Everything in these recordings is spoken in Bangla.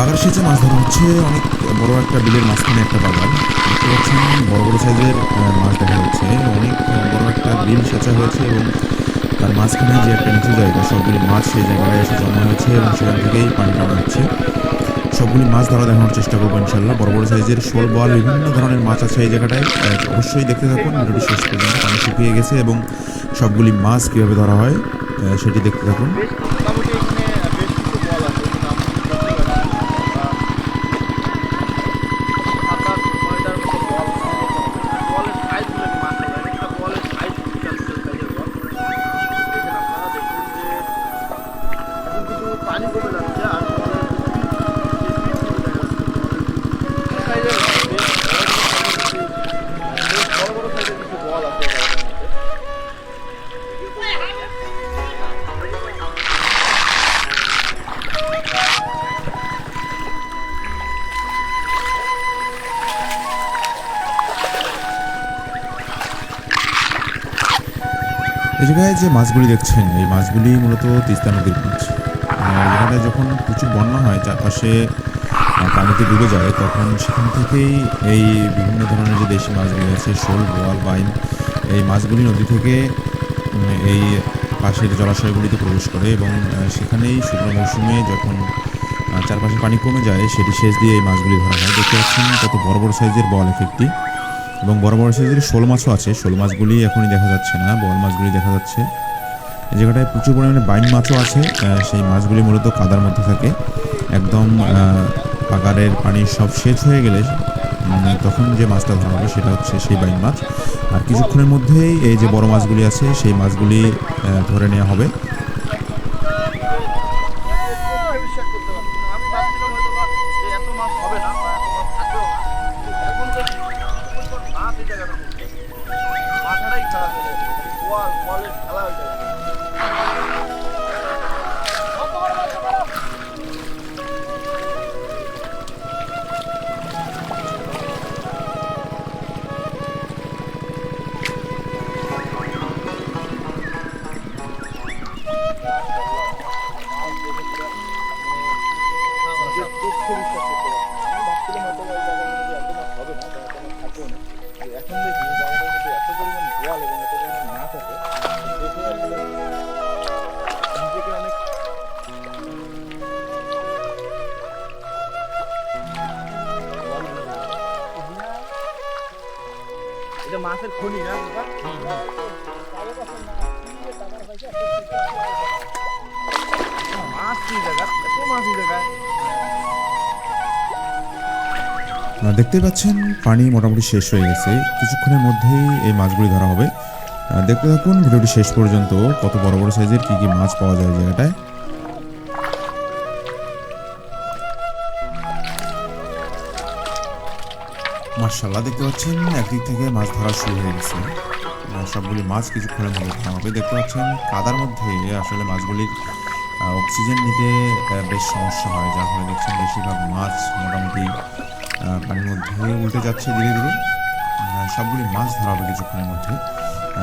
বাগার সেচে মাছ ধরা হচ্ছে। অনেক বড় একটা বিলের মাঝখানে একটা বাগান। দেখতে পাচ্ছেন, বড় বড় সাইজের মাছ দেখা যাচ্ছে। অনেক বড় একটা বিল সেচা হয়েছে এবং তার মাঝখানে যে একটা নিচু জায়গা, সবগুলি মাছ সেই জায়গায় এসে জমা হয়েছে এবং সেখান থেকেই পানি টানা হচ্ছে। সবগুলি মাছ ধরা দেখানোর চেষ্টা করব ইনশাল্লাহ বড় বড় সাইজের শোল বল বিভিন্ন ধরনের মাছ আছে এই জায়গাটায়। অবশ্যই দেখতে থাকুন, ভিডিওটি শেষ পর্যন্ত। পানি শুকিয়ে গেছে এবং সবগুলি মাছ কীভাবে ধরা হয় সেটি দেখতে থাকুন। এই জায়গায় যে মাছগুলি দেখছেন, এই মাছগুলি মূলত তিস্তা নদীর মাছ। এখানে যখন প্রচুর বন্যা হয়, চারপাশে পানিতে ডুবে যায়, তখন সেখান থেকেই এই বিভিন্ন ধরনের যে দেশি মাছগুলি আছে, শোল, বোয়াল, বাইন, এই মাছগুলি নদী থেকে এই পাশের জলাশয়গুলিতে প্রবেশ করে এবং সেখানেই শুকনো মৌসুমে যখন চারপাশে পানি কমে যায়, সেটি সেচ দিয়ে এই মাছগুলি ধরা হয়। দেখতে পাচ্ছেন কত বড় বড় সাইজের বল একটি এবং বড় বড় সাইজের শোল মাছও আছে শোল মাছগুলি এখনই দেখা যাচ্ছে না বল মাছগুলি দেখা যাচ্ছে। এই জায়গাটায় প্রচুর পরিমাণে বাইন মাছও আছে সেই মাছগুলি মূলত কাদার মধ্যে থাকে। একদম আহ, পাগারের পানি সব শেষ হয়ে গেলে তখন যে মাছটা ধরা হবে সেটা হচ্ছে সেই বাইন মাছ। আর কিছুক্ষণের মধ্যেই এই যে বড় মাছগুলি আছে সেই মাছগুলি ধরে নেওয়া হবে। Yeah. মাছের খনি না দেখতেই পাচ্ছেন, পানি মোটামুটি শেষ হয়ে গেছে। কিছুক্ষণের মধ্যেই এই মাছগুলি ধরা হবে। দেখতে থাকুন, ভিডিওটি শেষ পর্যন্ত কত বড় বড় সাইজের কি কি মাছ পাওয়া যায় জায়গাটায়। মার্শাল্লাহ দেখতে পাচ্ছেন একদিক থেকে মাছ ধরা শুরু হয়ে গেছে। সবগুলি মাছ কিছুক্ষণের মধ্যে ধরা হবে। দেখতে পাচ্ছেন কাদার মধ্যে আসলে মাছগুলির অক্সিজেন নিতে বেশ সমস্যা হয়। যার ফলে দেখছেন বেশিরভাগ মাছ মোটামুটি পানির মধ্যে উল্টে যাচ্ছে ধীরে ধীরে। সবগুলি মাছ ধরা হবে কিছুক্ষণের মধ্যে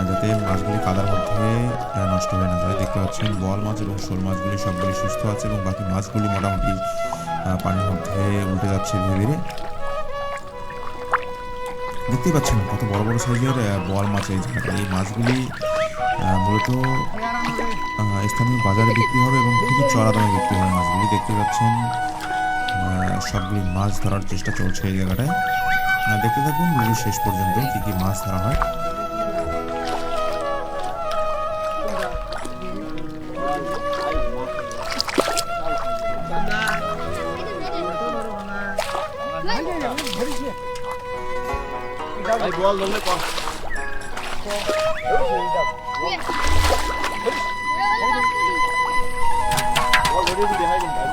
যাতে মাছগুলি কাদার মধ্যে নষ্ট হয়ে না যায়। দেখতে পাচ্ছেন বল মাছ এবং শোল মাছগুলি সবগুলি সুস্থ আছে এবং বাকি মাছগুলি মোটামুটি পানির মধ্যে উল্টে যাচ্ছে ধীরে ধীরে। দেখতেই পাচ্ছেন কত বড় বড় সাইজের বল মাছ এই জায়গাটা এই মাছগুলি মূলত স্থানীয় বাজারে বিক্রি হবে এবং খুবই চড়া দামে বিক্রি হবে মাছগুলি। দেখতে পাচ্ছেন সবগুলি মাছ ধরার চেষ্টা চলছে এই জায়গাটায়। দেখতে থাকুন ভিডিও শেষ পর্যন্ত কী কী মাছ ধরা হয়। ভাই বল ধরলে কম বল ধরে একটু দেখাই দিন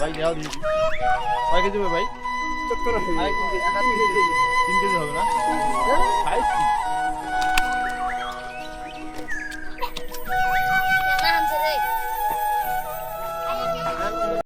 ভাই দেওয়া দিয়েছি কয় কেজি হবে ভাই তিন কেজি হবে না